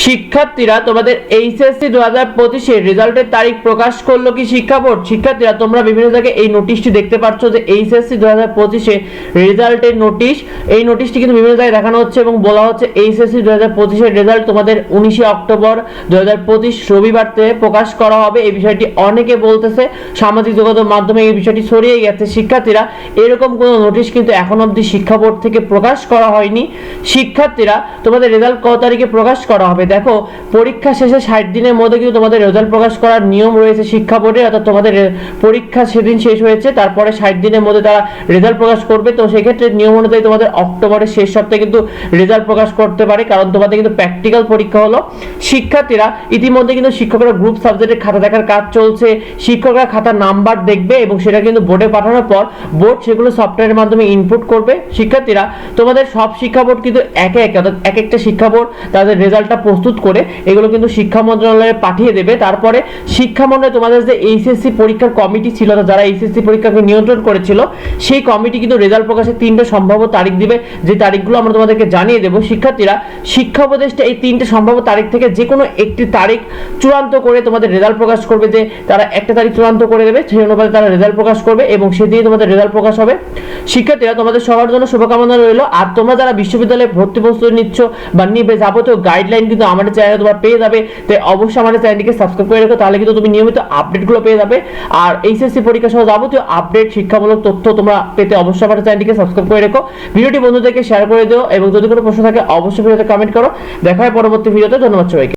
শিক্ষার্থীরা তোমাদের এইচএসসি দু হাজার পঁচিশের রেজাল্টের তারিখ প্রকাশ করল কি শিক্ষা বোর্ড? শিক্ষার্থীরা, তোমরা বিভিন্ন জায়গায় এই নোটিশটি দেখতে পাচ্ছ যে এইচএসসি দু হাজার পঁচিশে রেজাল্টের নোটিশ এই নোটিশটি কিন্তু বিভিন্ন জায়গায় দেখানো হচ্ছে এবং বলা হচ্ছে এইচএসসি দু হাজার পঁচিশের রেজাল্ট তোমাদের উনিশে অক্টোবর দু হাজার পঁচিশ রবিবার থেকে প্রকাশ করা হবে। এই বিষয়টি অনেকে বলতেছে, সামাজিক যোগাযোগ মাধ্যমে এই বিষয়টি ছড়িয়ে গেছে। শিক্ষার্থীরা, এরকম কোনো নোটিশ কিন্তু এখন অবধি শিক্ষা বোর্ড থেকে প্রকাশ করা হয়নি। শিক্ষার্থীরা, তোমাদের রেজাল্ট কত তারিখে প্রকাশ করা হবে? দেখো, পরীক্ষা শেষে ষাট দিনের মধ্যে কিন্তু তোমাদের রেজাল্ট প্রকাশ করার নিয়ম রয়েছে শিক্ষা বোর্ডে, অর্থাৎ তোমাদের পরীক্ষা সেদিন শেষ হয়েছে, তারপরে ষাট দিনের মধ্যে তারা রেজাল্ট প্রকাশ করবে। তো সেক্ষেত্রে নিয়ম অনুযায়ী তোমাদের অক্টোবরের শেষ সপ্তাহে কিন্তু রেজাল্ট প্রকাশ করতে পারে, কারণ তোমাদের কিন্তু প্র্যাকটিক্যাল পরীক্ষা হলো শিক্ষার্থীরা। ইতিমধ্যে কিন্তু শিক্ষকরা গ্রুপ সাবজেক্টের খাতা দেখার কাজ চলছে, শিক্ষকরা খাতার নাম্বার দেখবে এবং সেটা কিন্তু বোর্ডে পাঠানোর পর বোর্ড সেগুলো সফটওয়্যারের মাধ্যমে ইনপুট করবে। শিক্ষার্থীরা, তোমাদের সব শিক্ষা বোর্ড কিন্তু একে একে, অর্থাৎ এক একটা শিক্ষা বোর্ড তাদের রেজাল্টটা প্রস্তুত করে এগুলো কিন্তু শিক্ষা মন্ত্রণালয়ে পাঠিয়ে দেবে। তারপরে শিক্ষা মন্ত্রণালয় তোমাদের যে এইচএসসি পরীক্ষার কমিটি ছিল যারা এইচএসসি পরীক্ষাকে নিয়ন্ত্রণ করেছিল, সেই কমিটি কিন্তু রেজাল্ট প্রকাশের তিনটে সম্ভাব্য তারিখ দিবে। যে তারিখগুলো আমরা তোমাদেরকে জানিয়ে দেবো, শিক্ষার্থীরা, শিক্ষা উপদেষ্টা এই তিনটে সম্ভাব্য তারিখ থেকে যে কোনো একটি তারিখ চূড়ান্ত করে তোমাদের রেজাল্ট প্রকাশ করবে যে তারা একটা তারিখ চূড়ান্ত করে দেবে, সেই অনুপাতে তারা রেজাল্ট প্রকাশ করবে এবং সেদিনই তোমাদের রেজাল্ট প্রকাশ হবে। শিক্ষার্থীরা, তোমাদের সবার জন্য শুভকামনা রইল। আর তোমরা যারা বিশ্ববিদ্যালয়ে ভর্তি প্রস্তুতি নিচ্ছ বা নিবে যাবতীয় গাইডলাইন কিন্তু আমাদের চ্যানেলে তোমরা পেয়ে যাবে। তাই অবশ্যই আমাদের চ্যানেলটিকে সাবস্ক্রাইব করে রাখো, তাহলে কিন্তু তুমি নিয়মিত আপডেটগুলো পেয়ে যাবে। আর এইচএসসি পরীক্ষা সহ যাবতীয় আপডেট শিক্ষামূলক তথ্য তোমরা পেতে অবশ্যই আমাদের চ্যানেলটিকে সাবস্ক্রাইব করে রেখো। ভিডিওটি বন্ধুদেরকে শেয়ার করে দিও, এবং যদি কোনো প্রশ্ন থাকে, অবশ্যই ভিডিওতে কমেন্ট করো। দেখা হয় পরবর্তী ভিডিওতে, ধন্যবাদ সবাইকে।